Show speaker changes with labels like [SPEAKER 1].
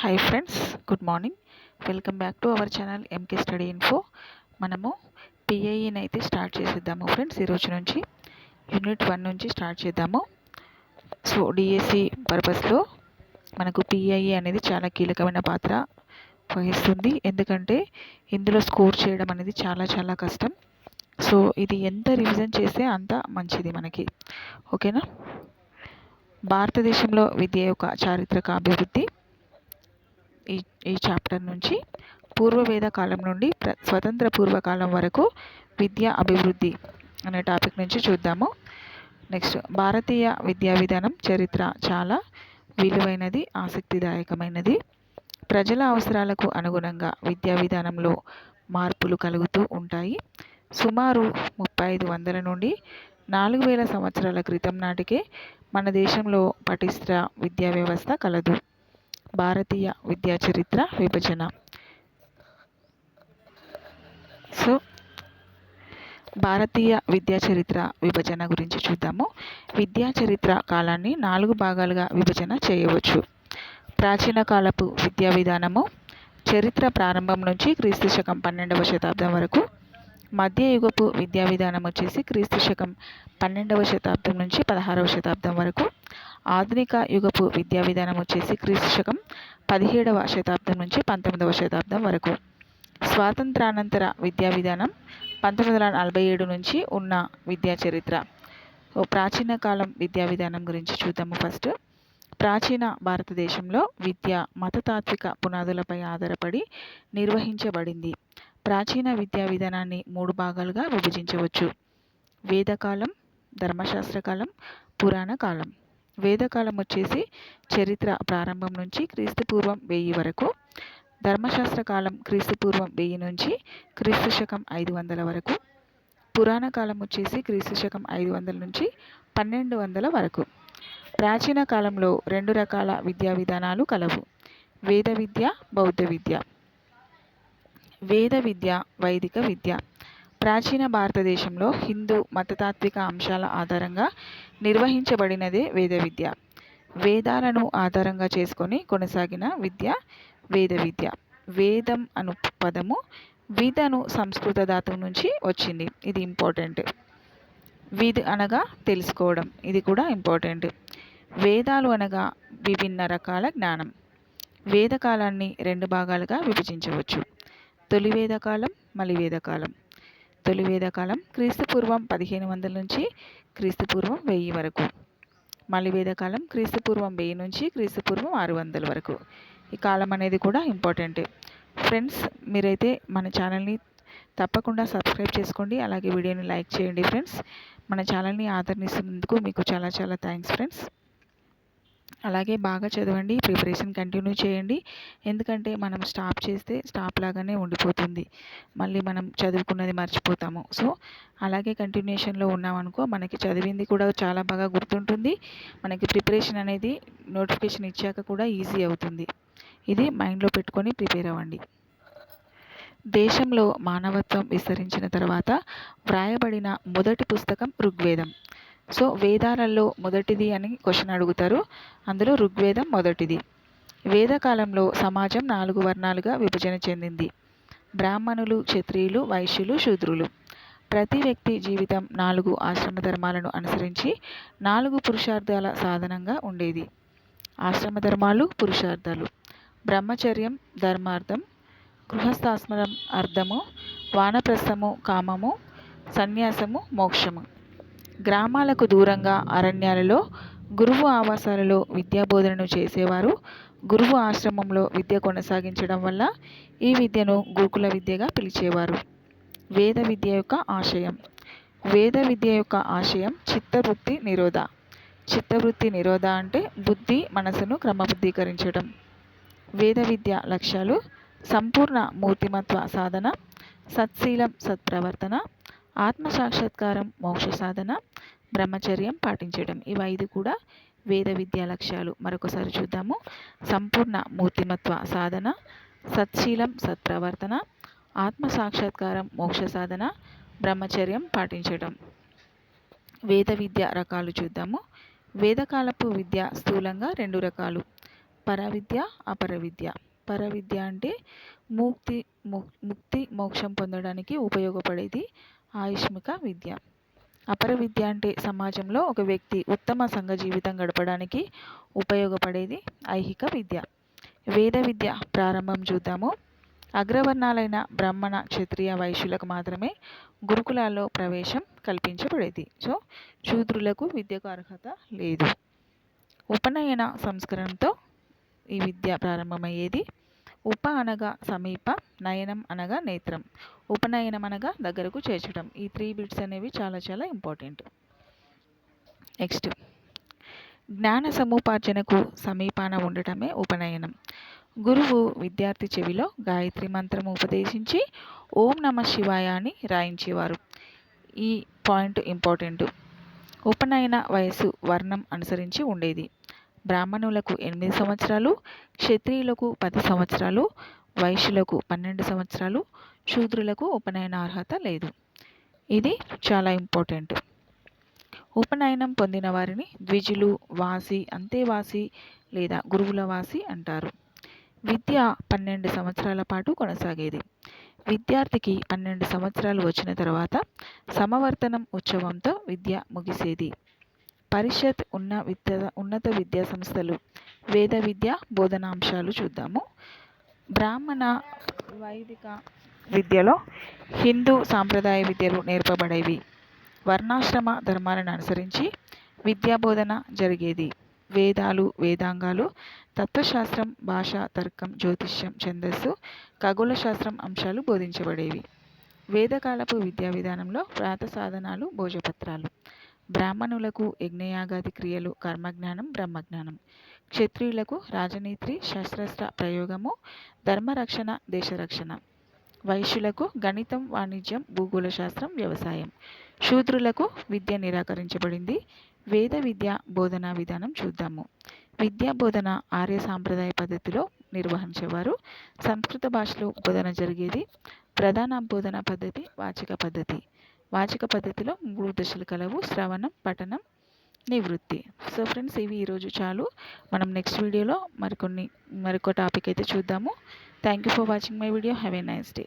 [SPEAKER 1] Hi friends good morning welcome back to our channel MK study info మనము పిఐఈని అయితే start చేసేద్దాము friends ఈరోజు నుంచి యూనిట్ వన్ నుంచి స్టార్ట్ చేద్దాము. సో డిఎస్సి పర్పస్లో మనకు పిఐఈ అనేది చాలా కీలకమైన పాత్ర వహిస్తుంది. ఎందుకంటే ఇందులో స్కోర్ చేయడం అనేది చాలా చాలా కష్టం. సో ఇది ఎంత రివిజన్ చేస్తే అంత మంచిది మనకి. ఓకేనా భారతదేశంలో విద్య యొక్క చారిత్రక అభివృద్ధి ఈ ఈ చాప్టర్ నుంచి పూర్వవేద కాలం నుండి ప్ర స్వతంత్ర పూర్వకాలం వరకు విద్య అభివృద్ధి అనే టాపిక్ నుంచి చూద్దాము. నెక్స్ట్ భారతీయ విద్యా విధానం చరిత్ర చాలా విలువైనది ఆసక్తిదాయకమైనది. ప్రజల అవసరాలకు అనుగుణంగా విద్యా విధానంలో మార్పులు కలుగుతూ ఉంటాయి. సుమారు ముప్పై ఐదు వందల నుండి నాలుగు వేల సంవత్సరాల క్రితం నాటికే మన దేశంలో పటిష్ట విద్యా వ్యవస్థ కలదు. భారతీయ విద్యా చరిత్ర విభజన. సో భారతీయ విద్యా చరిత్ర విభజన గురించి చూద్దాము. విద్యా చరిత్ర కాలాన్ని నాలుగు భాగాలుగా విభజన చేయవచ్చు. ప్రాచీన కాలపు విద్యా విధానము చరిత్ర ప్రారంభం నుంచి క్రీస్తు శకం పన్నెండవ శతాబ్దం వరకు మధ్యయుగపు విద్యా విధానం వచ్చేసి క్రీస్తు శకం పన్నెండవ శతాబ్దం నుంచి పదహారవ శతాబ్దం వరకు. ఆధునిక యుగపు విద్యా విధానం వచ్చేసి క్రీస్తు శకం పదిహేడవ శతాబ్దం నుంచి పంతొమ్మిదవ శతాబ్దం వరకు. స్వాతంత్రానంతర విద్యా విధానం పంతొమ్మిది వందల నలభై ఏడు నుంచి ఉన్న విద్యా చరిత్ర. ప్రాచీన కాలం విద్యా విధానం గురించి చూద్దాము ఫస్ట్. ప్రాచీన భారతదేశంలో విద్య మతతాత్విక పునాదులపై ఆధారపడి నిర్వహించబడింది. ప్రాచీన విద్యా విధానాన్ని మూడు భాగాలుగా విభజించవచ్చు. వేదకాలం ధర్మశాస్త్రకాలం పురాణ కాలం. వేదకాలం వచ్చేసి చరిత్ర ప్రారంభం నుంచి క్రీస్తుపూర్వం వెయ్యి వరకు ధర్మశాస్త్ర కాలం వెయ్యి నుంచి క్రీస్తు శకం ఐదు వందల వరకు పురాణ కాలం వచ్చేసి క్రీస్తు శకం ఐదు వందల నుంచి పన్నెండు వందల వరకు. ప్రాచీన కాలంలో రెండు రకాల విద్యా విధానాలు కలవు. వేద విద్య బౌద్ధ విద్య. వేద విద్య వైదిక విద్య. ప్రాచీన భారతదేశంలో హిందూ మతతాత్విక అంశాల ఆధారంగా నిర్వహించబడినదే వేద విద్య. వేదాలను ఆధారంగా చేసుకొని కొనసాగిన విద్య వేద విద్య. వేదం అను పదము విధను సంస్కృత ధాతువు నుంచి వచ్చింది. ఇది ఇంపార్టెంట్. విధ్ అనగా తెలుసుకోవడం. ఇది కూడా ఇంపార్టెంట్. వేదాలు అనగా విభిన్న రకాల జ్ఞానం. వేదకాలాన్ని రెండు భాగాలుగా విభజించవచ్చు. తొలి వేదకాలం మలి వేదకాలం తొలి వేదకాలం క్రీస్తు పదిహేను వందల నుంచి క్రీస్తుపూర్వం వెయ్యి వరకు. మలి క్రీస్తుపూర్వం వెయ్యి నుంచి క్రీస్తుపూర్వం ఆరు వందల వరకు. ఈ కాలం అనేది కూడా ఇంపార్టెంట్. ఫ్రెండ్స్ మీరైతే మన ఛానల్ని తప్పకుండా సబ్స్క్రైబ్ చేసుకోండి. అలాగే వీడియోని లైక్ చేయండి ఫ్రెండ్స్. మన ఛానల్ని ఆదరణిస్తున్నందుకు మీకు చాలా చాలా థ్యాంక్స్ ఫ్రెండ్స్. అలాగే బాగా చదవండి ప్రిపరేషన్ కంటిన్యూ చేయండి. ఎందుకంటే మనం స్టాప్ చేస్తే స్టాప్ లాగానే ఉండిపోతుంది. మళ్ళీ మనం చదువుకున్నది మర్చిపోతాము. సో అలాగే కంటిన్యూషన్లో ఉన్నామనుకో మనకి చదివింది కూడా చాలా బాగా గుర్తుంటుంది. మనకి ప్రిపరేషన్ అనేది నోటిఫికేషన్ ఇచ్చాక కూడా ఈజీ అవుతుంది. ఇది మైండ్లో పెట్టుకొని ప్రిపేర్ అవ్వండి. దేశంలో మానవత్వం విస్తరించిన తర్వాత వ్రాయబడిన మొదటి పుస్తకం ఋగ్వేదం. సో వేదాలలో మొదటిది అని క్వశ్చన్ అడుగుతారు. అందులో ఋగ్వేదం మొదటిది. వేదకాలంలో సమాజం నాలుగు వర్ణాలుగా విభజన చెందింది. బ్రాహ్మణులు క్షత్రియులు వైశ్యులు శూద్రులు. ప్రతి వ్యక్తి జీవితం నాలుగు ఆశ్రమ ధర్మాలను అనుసరించి నాలుగు పురుషార్థాల సాధనంగా ఉండేది. ఆశ్రమ ధర్మాలు పురుషార్థాలు. బ్రహ్మచర్యం ధర్మార్థం గృహస్థాశ్రమం అర్థము వానప్రస్థము కామము సన్యాసము మోక్షము. గ్రామాలకు దూరంగా అరణ్యాలలో గురువు ఆవాసాలలో విద్యాబోధనను చేసేవారు. గురువు ఆశ్రమంలో విద్య కొనసాగించడం వల్ల ఈ విద్యను గురుకుల విద్యగా పిలిచేవారు. వేద విద్య యొక్క ఆశయం. వేద విద్య యొక్క ఆశయం చిత్తవృత్తి నిరోధ. చిత్తవృత్తి నిరోధ అంటే బుద్ధి మనసును క్రమబద్ధీకరించడం. వేద విద్య లక్ష్యాలు సంపూర్ణ మూర్తిమత్వ సాధన సత్శీలం సత్ప్రవర్తన ఆత్మసాక్షాత్కారం మోక్ష సాధన బ్రహ్మచర్యం పాటించడం. ఇవి ఐదు కూడా వేద విద్యా లక్ష్యాలు. మరొకసారి చూద్దాము. సంపూర్ణ మూర్తిమత్వ సాధన సత్శీలం సత్ప్రవర్తన ఆత్మ సాక్షాత్కారం మోక్ష సాధన బ్రహ్మచర్యం పాటించడం. వేద విద్య రకాలు చూద్దాము. వేదకాలపు విద్య స్థూలంగా రెండు రకాలు. పరవిద్య అపర విద్య పరవిద్య అంటే ముక్తి ముక్తి మోక్షం పొందడానికి ఉపయోగపడేది ఆయుష్మిక విద్య. అపర విద్య అంటే సమాజంలో ఒక వ్యక్తి ఉత్తమ సంఘ జీవితం గడపడానికి ఉపయోగపడేది ఐహిక విద్య. వేద విద్య ప్రారంభం చూద్దాము. అగ్రవర్ణాలైన బ్రాహ్మణ క్షత్రియ వైశ్యులకు మాత్రమే గురుకులాల్లో ప్రవేశం కల్పించబడేది. సో శూద్రులకు విద్యకు అర్హత లేదు. ఉపనయన సంస్కరణతో ఈ విద్య ప్రారంభమయ్యేది ఉప అనగా సమీప నయనం అనగా నేత్రం ఉపనయనం అనగా దగ్గరకు చేర్చడం ఈ త్రీ బిట్స్ అనేవి చాలా చాలా ఇంపార్టెంట్ నెక్స్ట్ జ్ఞాన సముపార్జనకు సమీపాన ఉండటమే ఉపనయనం. గురువు విద్యార్థి చెవిలో గాయత్రి మంత్రం ఉపదేశించి ఓం నమ శివాయ అని రాయించేవారు. ఈ పాయింట్ ఇంపార్టెంట్ ఉపనయన వయస్సు వర్ణం అనుసరించి ఉండేది. బ్రాహ్మణులకు ఎనిమిది సంవత్సరాలు క్షత్రియులకు పది సంవత్సరాలు వైశ్యులకు పన్నెండు సంవత్సరాలు శూద్రులకు ఉపనయన అర్హత లేదు. ఇది చాలా ఇంపార్టెంట్. ఉపనయనం పొందిన వారిని ద్విజులు వాసి అంతేవాసి లేదా గురువుల వాసి అంటారు. విద్య పన్నెండు సంవత్సరాల పాటు కొనసాగేది. విద్యార్థికి పన్నెండు సంవత్సరాలు వచ్చిన తర్వాత సమవర్తనం ఉత్సవంతో విద్య ముగిసేది. పరిషత్ ఉన్న విద్య ఉన్నత విద్యా సంస్థలు వేద విద్య బోధనాంశాలు చూద్దాము. బ్రాహ్మణ వైదిక విద్యలో హిందూ సాంప్రదాయ విద్యలు నేర్పబడేవి. వర్ణాశ్రమ ధర్మాలను అనుసరించి విద్యాబోధన జరిగేది. వేదాలు వేదాంగాలు తత్వశాస్త్రం భాష తర్కం జ్యోతిష్యం ఛందస్సు ఖగోళ శాస్త్రం అంశాలు బోధించబడేవి. వేదకాలపు విద్యా విధానంలో వ్రాత సాధనాలు భోజపత్రాలు. బ్రాహ్మణులకు యజ్ఞయాగాది క్రియలు కర్మజ్ఞానం బ్రహ్మజ్ఞానం. క్షత్రియులకు రాజనీతి శస్త్రాస్త్ర ప్రయోగము ధర్మరక్షణ దేశరక్షణ. వైశ్యులకు గణితం వాణిజ్యం భూగోళ శాస్త్రం వ్యవసాయం. శూద్రులకు విద్య నిరాకరించబడింది. వేద విద్య బోధనా విధానం చూద్దాము. విద్యా బోధన ఆర్య సాంప్రదాయ పద్ధతిలో నిర్వహించేవారు. సంస్కృత భాషలో బోధన జరిగేది ప్రధాన బోధన పద్ధతి వాచిక పద్ధతి. వాచిక పద్ధతిలో మూడు దశలు కలవు. శ్రవణం పఠనం నివృత్తి. సో ఫ్రెండ్స్ ఇవి ఈరోజు చాలు. మనం నెక్స్ట్ వీడియోలో మరికొన్ని మరొక టాపిక్ అయితే చూద్దాము. Thank you for watching my video have a nice day